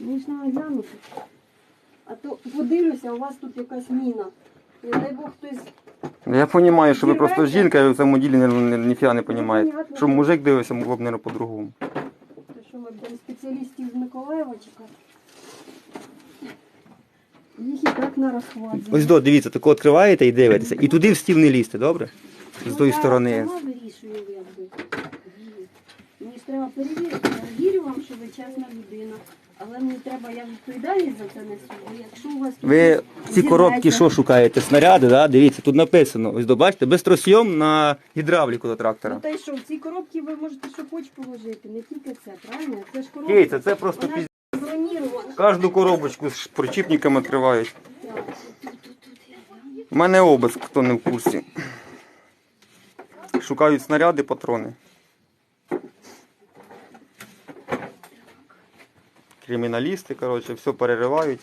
Мені ж треба глянути. А то подивлюся, у вас тут якась міна. Не дай Бог хтось. Я розумію, що ви просто жінка і в цьому ділі ні- ні- ніфіга не розумієте. Щоб мужик дивився, могло б не по-другому. То що ми будемо спеціалістів з Миколаєва чекати. Їх і так на розхват. Ось до, дивіться, тако відкриваєте і дивитеся. І туди в стіл не лізьте, добре? З тої сторони. Мені ж треба перевірити. Я вірю вам, що ви чесна людина. Але мені треба, я відповідальність за це несу. Бо якщо у вас тут Ви ці зірветься- коробки що шукаєте? Снаряди, да? Дивіться, тут написано. Ось до, бачите, безтросйом на гідравліку до Ну трактора. та й що, в ці коробки ви можете що хоч положити, не тільки це, правильно? Це ж коробка. Кейця, це просто Вона ж бронірована. Кожну коробочку з причіпниками відкривають. Так, тут, тут, тут. У мене обиск, хто не в курсі. Шукають снаряди, патрони. Криміналісти, коротше, все переривають.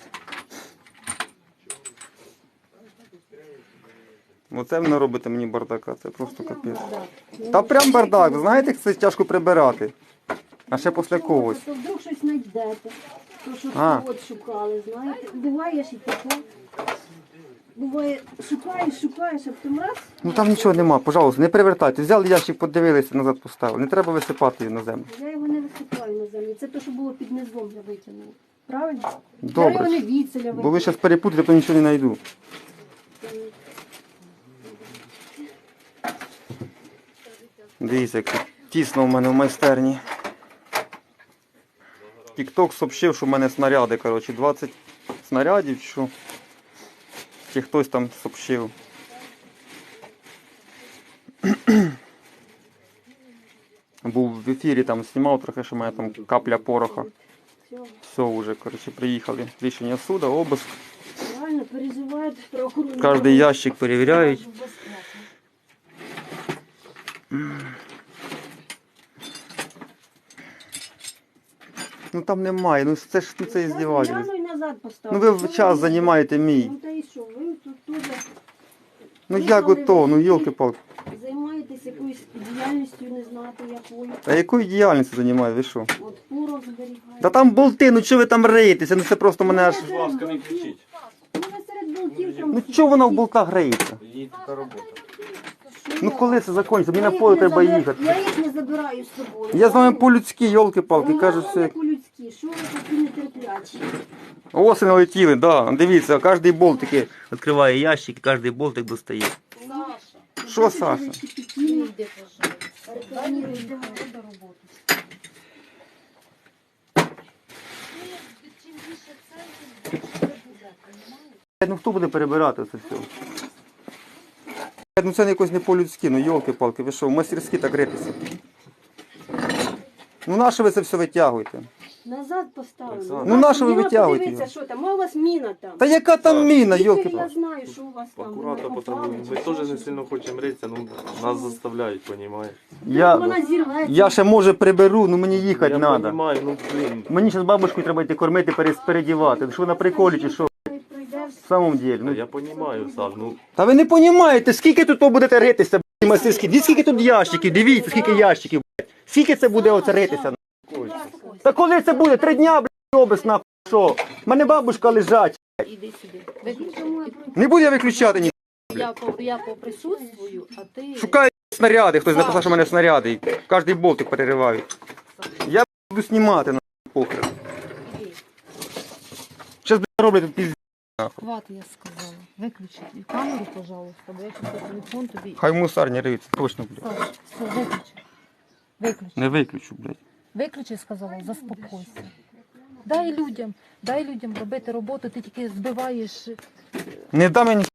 Оце ви робите мені бардака, це просто капець. Та прям бардак, знаєте, це тяжко прибирати. А ще після когось. То вдруг щось знайдете. То, що А. от шукали, знаєте. Буває ж і таке. Буває, шукаєш, шукаєш, а потім раз. Ну там нічого нема, пожалуйста, не перевертайте. Взяли ящик, подивилися, назад поставили. Не треба висипати її на землю. Я його не висипаю на землю. Це те, що було під низом, я витягнула. Правильно? Я його Добре. не віцеля Бо ви витягнула. зараз перепутаєте, то нічого не знайду. Дивіться, як тут тісно в мене в майстерні. Тікток сообщив, що в мене снаряди, коротше, 20 снарядів, що. Чи хтось там сообщив. Був в ефірі, там знімав трохи, що в мене там капля пороха. Все, вже, коротше, приїхали. Рішення суда, обиск. Кожний ящик перевіряють. Ну там немає, ну це ж тут це іздівательство. назад. Ну ви Що час ви займаєте мій. Ну та і що, ви тут дуже Ну як ото, ну йолки-палки. займаєтесь якоюсь діяльністю, не знати якою. А якою діяльністю займаєте, ви що? От порох зберігаєте. Та там болти, ну чого ви там риєтеся? Ну це просто мене аж. Будь ласка, не кричіть. Ну ви серед болтів там... Ну чого вона в болтах греється? Їй така робота. Ну коли це закінчиться? Мені на поле треба їхати. Я їх не забираю з собою. Я з вами по-людськи, йолки-палки, Ну, кажу я все. Не по-людськи. Що ви такі нетерплячі? Осені летіли, да. Дивіться, кожен болтик відкриває ящик, і кожен болтик достає. Саша. Що, Саша? Йди, Рекламируйте. Ну хто буде перебирати це все? Ну це якось не по-людськи, ну йолки-палки, ви що, в мастерські так ритися. Ну на що ви це все витягуєте? Назад поставимо. Ну, на що ви витягуєте Подивіться, його? що там. А у вас міна там. Та яка там міна, йолки я знаю, що у вас там. Акуратно, Вона тому попала, ми теж не сильно хочемо ритися, ну нас заставляють, понімаєш? Я, Вона зірветься. я ще може приберу, ну мені їхати Я треба. понімаю, ну блін. Мені ще з бабушкою треба йти кормити, перес- передівати. Що на приколі чи що? В самому ділі. Ну, Ну, я понімаю, Саш, ну та ви не розумієте, скільки тут будете ритися, б***ь, мастерські? Дивіться, скільки тут ящиків, дивіться, скільки ящиків. Скільки це буде оце ритися? нахуй? Та коли це буде? Три дня, блядь, обис, нахуй, що? В мене бабушка лежать. Іди сюди. Не буду я виключати ні. Я, по- я поприсутствую, а ти... Шукаю снаряди, хтось написав, що в мене снаряди. і Кожний болтик переривають. Я буду знімати на похер. Іди. Щас блядь, роблять тут. Хват, я сказала. Виключи і камеру, пожалуйста, бо я через телефон тобі... Хай в мусарні риються, точно, блядь. Саш, все, виключи. Виключи. Не виключу, блядь. Виключи, сказала, заспокойся. Дай людям, дай людям робити роботу, ти тільки збиваєш... Не дам мені